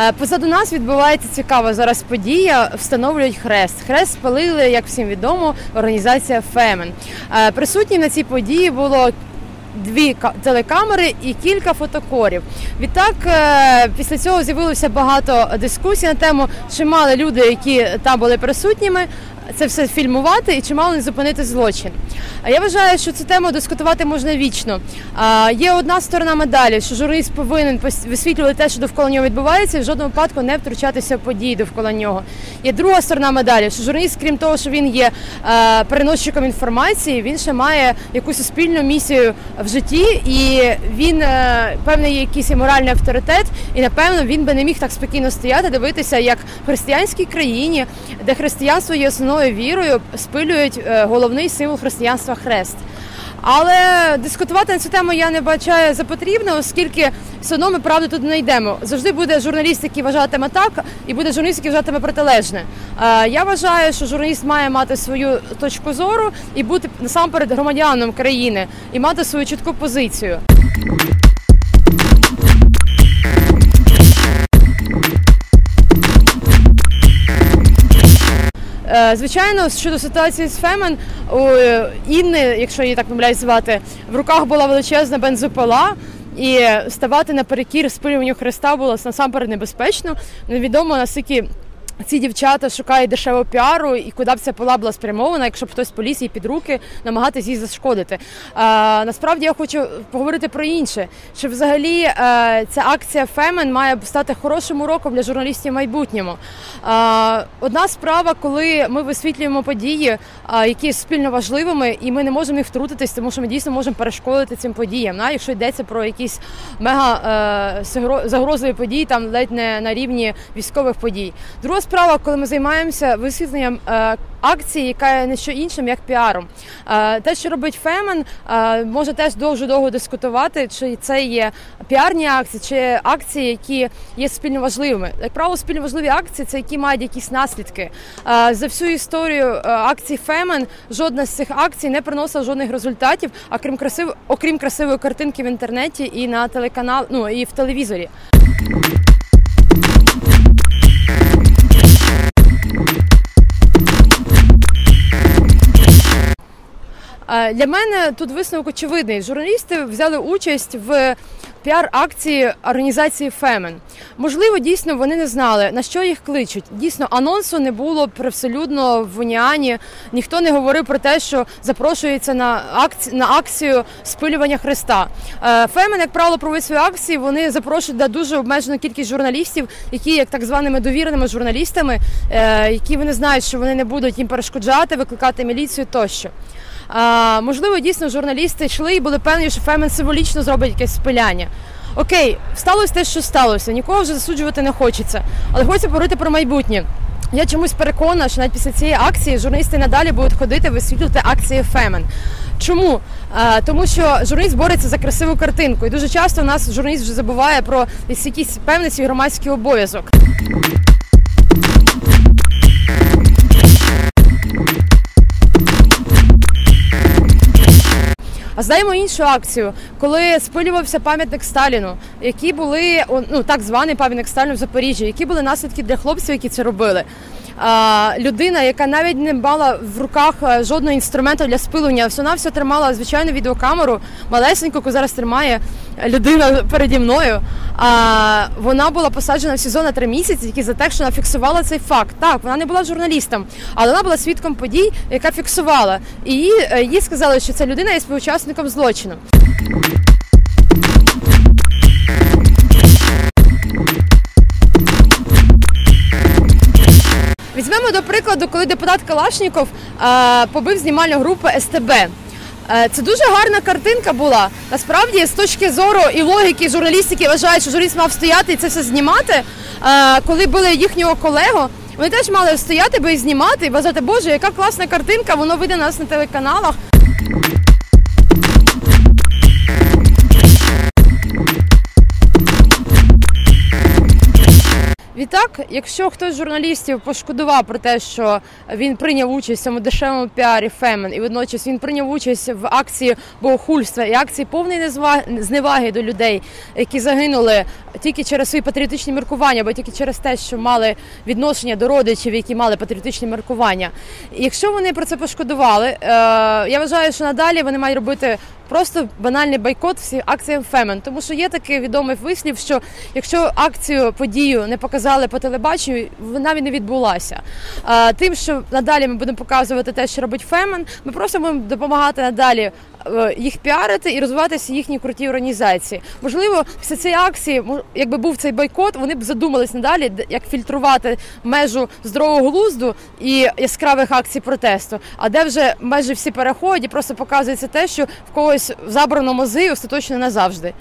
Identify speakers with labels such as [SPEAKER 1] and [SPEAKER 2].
[SPEAKER 1] Е, Позаду нас відбувається цікава зараз подія. Встановлюють хрест. Хрест спалили, як всім відомо, організація Фемен. Е, Присутні на цій події було. Дві ка- телекамери і кілька фотокорів. Відтак, е, після цього з'явилося багато дискусій на тему, чи мали люди, які там були присутніми, це все фільмувати і чи мали не зупинити злочин. Я вважаю, що цю тему дискутувати можна вічно. Є одна сторона медалі, що журналіст повинен висвітлювати те, що довкола нього відбувається, і в жодному випадку не втручатися в події довкола нього. Є друга сторона медалі, що журналіст, крім того, що він є переносчиком інформації, він ще має якусь суспільну місію в житті, і він е, певний є якийсь моральний авторитет, і напевно він би не міг так спокійно стояти, дивитися, як в християнській країні, де християнство є основною вірою, спилюють е, головний символ християнства хрест. Але дискутувати на цю тему я не бачаю за потрібне, оскільки все одно ми правду тут не знайдемо. Завжди буде журналіст, який вважатиме так, і буде журналіст, який вважатиме протилежне. Е, Я вважаю, що журналіст має мати свою точку зору і бути насамперед громадянином країни і мати свою чітку позицію. Звичайно, щодо ситуації з Фемен, у е, Інни, якщо її так мовляють звати, в руках була величезна бензопила. І ставати наперекір спилюванню Христа було насамперед небезпечно. Невідомо наскільки ці дівчата шукають дешевого піару і куди б ця пила була спрямована, якщо б хтось поліз їй під руки, намагатись їй зашкодити. А, насправді я хочу поговорити про інше, що взагалі е, ця акція Фемен має стати хорошим уроком для журналістів в майбутньому. А, одна справа, коли ми висвітлюємо події, а, які є спільно важливими, і ми не можемо їх втрутитись, тому що ми дійсно можемо перешкодити цим подіям. Да? Якщо йдеться про якісь мега е, загро- загрозливі події, там ледь не на рівні військових подій. Друга справа, коли ми займаємося висвітленням е, акції, яка є не що іншим, як піаром. Е, те, що робить Фемен, е, може теж дуже довго дискутувати, чи це є піарні акції, чи акції, які є спільно важливими. Як правило, спільно важливі акції це які мають якісь наслідки. За всю історію акцій Фемен жодна з цих акцій не приносила жодних результатів, а красив, окрім красивої картинки в інтернеті і на телеканал, ну і в телевізорі. Для мене тут висновок очевидний. Журналісти взяли участь в піар-акції організації Фемен. Можливо, дійсно вони не знали на що їх кличуть. Дійсно, анонсу не було абсолютно в Уніані. Ніхто не говорив про те, що запрошується на акцію на акцію спилювання Христа. Е, Фемен, як правило, проводить свої акції. Вони запрошують на дуже обмежену кількість журналістів, які як так званими довіреними журналістами, е, які вони знають, що вони не будуть їм перешкоджати, викликати міліцію тощо. А, можливо, дійсно журналісти йшли і були певні, що Фемен символічно зробить якесь спиляння. Окей, сталося те, що сталося. Нікого вже засуджувати не хочеться. Але хочеться поговорити про майбутнє. Я чомусь переконана, що навіть після цієї акції журналісти надалі будуть ходити висвітлювати акції Фемен. Чому? Тому що журналіст бореться за красиву картинку, і дуже часто у нас журналіст вже забуває про якийсь певний свій громадський обов'язок. А знаємо іншу акцію, коли спилювався пам'ятник Сталіну, які були ну так званий пам'ятник Сталіну в Запоріжжі, які були наслідки для хлопців, які це робили. Людина, яка навіть не мала в руках е, жодного інструменту для спилення, всього все тримала звичайну відеокамеру, малесеньку, яку зараз тримає людина переді мною. А, вона була посаджена в СІЗО на три місяці, тільки за те, що вона фіксувала цей факт. Так, вона не була журналістом, але вона була свідком подій, яка фіксувала. І е, їй сказали, що ця людина є співучасником злочину. Візьмемо до прикладу, коли депутат Калашніков е, побив знімальну групу СТБ. Е, Це дуже гарна картинка була. Насправді, з точки зору і логіки журналістики вважають, що журналіст мав стояти і це все знімати. е, Коли били їхнього колегу, вони теж мали стояти би і знімати і вважати, боже, яка класна картинка, воно вийде на нас на телеканалах. Відтак, якщо хтось з журналістів пошкодував про те, що він прийняв участь в цьому дешевому піарі Фемен, і водночас він прийняв участь в акції богохульства і акції повної зневаги до людей, які загинули тільки через свої патріотичні міркування, або тільки через те, що мали відношення до родичів, які мали патріотичні міркування. І якщо вони про це пошкодували, е, я вважаю, що надалі вони мають робити просто банальний бойкот всіх акціям Фемен, тому що є такий відомий вислів, що якщо акцію подію не показали по телебаченню, вона і не відбулася. Тим, що надалі ми будемо показувати те, що робить Фемен, ми просто будемо допомагати надалі. Е, Їх піарити і розвиватися їхні круті організації. Можливо, після цієї акції, якби був цей бойкот, вони б задумались надалі, як фільтрувати межу здорового глузду і яскравих акцій протесту. А де вже майже всі переходять, і просто показується те, що в когось забрано мози остаточно назавжди.